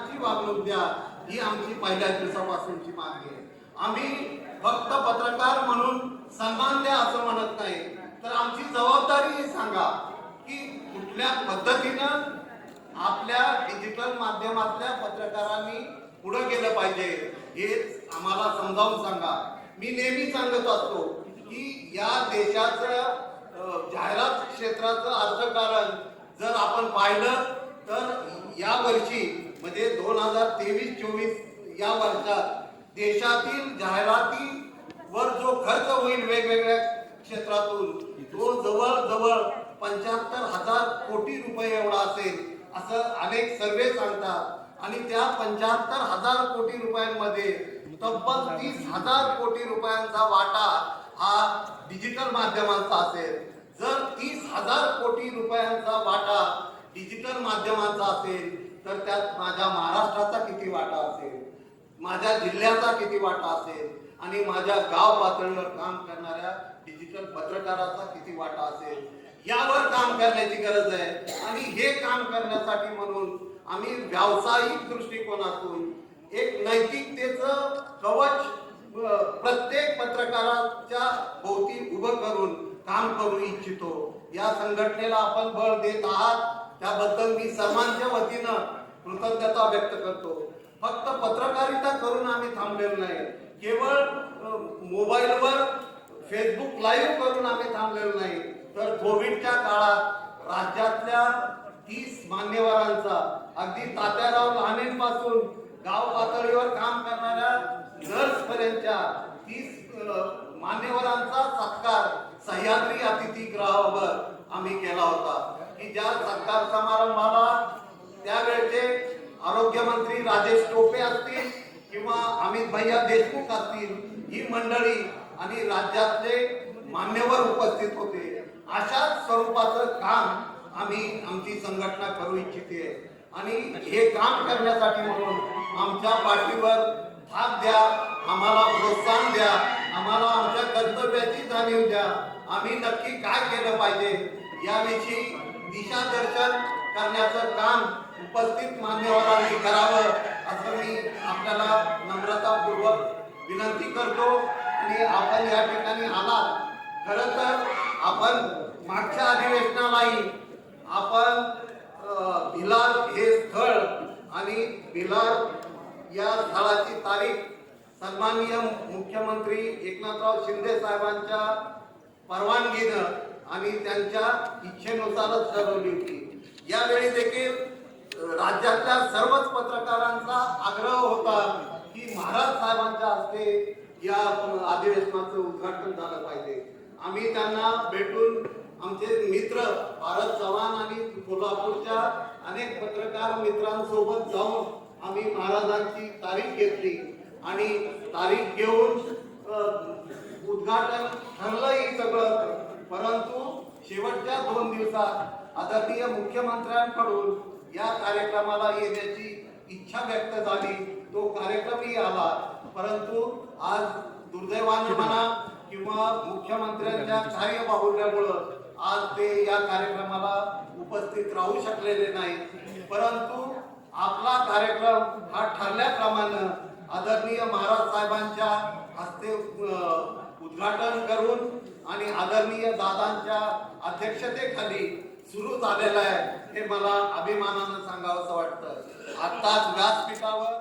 ची वागणूक द्या. ही आमची पहिल्या दिवसापासूनची मागणी आहे. आम्ही फक्त पत्रकार म्हणून सन्मान द्या असं म्हणत नाही. तर आमची जबाबदारी सांगा की कुठल्या पद्धतीनं आपल्या डिजिटल माध्यमातल्या पत्रकारांनी पुढे गेलं पाहिजे हे आम्हाला समजावून सांगा. मी नेहमी सांगत असतो की या देशाचं जाहिरात क्षेत्राचं अर्थकारण जर आपण पाहिलं तर या वर्षी म्हणजे दोन हजार तेवीस चोवीस या वर्षात देशातील जाहिराती वर जो खर्च होईल वेगवेगळ्या क्षेत्रातून तो जवळ जवळ पंच्याहत्तर हजार कोटी रुपये एवढा असेल असं अनेक सर्वे सांगतात. आणि त्या पंच्याहत्तर हजार कोटी रुपयांमध्ये तब्बल तीस हजार कोटी रुपयांचा वाटा हा डिजिटल माध्यमांचा असेल. जर तीस हजार कोटी रुपयांचा वाटा डिजिटल माध्यमांचा असेल तर त्यात माझ्या महाराष्ट्राचा किती वाटा असेल माझ्या जिल्ह्याचा किती वाटा असेल आणि माझ्या गाव पातळीवर काम करणाऱ्या डिजिटल पत्रकाराचा किती वाटा असेल यावर काम करण्याची गरज आहे. आणि हे काम करण्यासाठी म्हणून आम्ही व्यावसायिक दृष्टिकोनातून एक नैतिकतेचं कवच प्रत्येक पत्रकाराच्या भोवती उभं करून काम करू इच्छितो. या संघटनेला आपण बळ देत आहात. त्याबद्दल मी सर्वांच्या वतीनं कृतज्ञता व्यक्त करतो. फक्त पत्रकारिता करून आम्ही थांबलेलो नाही. केवळ मोबाईलवर फेसबुक लाईव्ह करून आम्ही थांबलेलो नाही. तर कोविडच्या काळात राज्यातल्या तीस मान्यवरांचा अगदी तात्याराव लहानेंपासून गाव पातळीवर काम करणाऱ्या नर्सपर्यंतच्या तीस मान्यवरांचा सत्कार सह्याद्री अतिथीगृहावर आम्ही केला होता. की ज्या सत्कार समारंभाला त्यावेळेचे आरोग्यमंत्री राजेश टोपे असतील किंवा अमित भैया देशमुख असतील ही मंडळी आणि राज्यातले मान्यवर उपस्थित होते. अशाच स्वरूपाचं काम आम्ही आमची संघटना करू इच्छिते. आणि हे काम करण्यासाठी म्हणून आमच्या पाठीवर थाप द्या आम्हाला प्रोत्साहन द्या आम्हाला आमच्या कर्तव्याची जाणीव द्या. आम्ही नक्की काय केलं पाहिजे याविषयी दिशादर्शन करण्याचं काम उपस्थित मान्यवरांनी करावं असं मी आपल्याला नम्रतापूर्वक विनंती करतो. आणि आपण या ठिकाणी आलात. खरं तर आपण मागच्या अधिवेशनालाही आपण भिलार हे स्थळ आणि भिलार या स्थळाची तारीख सन्माननीय मुख्यमंत्री एकनाथराव शिंदे साहेबांच्या परवानगीनं आणि त्यांच्या इच्छेनुसारच ठरवली होती. यावेळी देखील राज्याच्या राज्यातल्या सर्वच पत्रकारांचा आग्रह होता की महाराज साहेबांच्या हस्ते या अधिवेशनाचं उद्घाटन झालं पाहिजे. आम्ही त्यांना भेटून आमचे मित्र भारत चव्हाण आणि कोल्हापूरच्या अनेक पत्रकार मित्रांसोबत जाऊन आम्ही महाराजांची तारीख घेतली आणि तारीख घेऊन उद्घाटन ठरलंही सगळं. परंतु शेवटच्या दोन दिवसात आदरणीय मुख्यमंत्र्यांकडून या कार्यक्रमाला येण्याची इच्छा व्यक्त झाली. तो कार्यक्रमही आला. परंतु आज दुर्दैवाने म्हणा किंवा मुख्यमंत्र्यांच्या कार्यबाहुल्यामुळं आज ते या कार्यक्रमाला उपस्थित राहू शकलेले नाही परंतु आपला कार्यक्रम हा ठरल्याप्रमाणे आदरणीय महाराज साहेबांच्या हस्ते उद्घाटन करून आणि आदरणीय दादांच्या अध्यक्षतेखाली सुरू झालेलं आहे हे मला अभिमानानं सांगावंसं वाटतं. आत्ताच व्यासपीठावर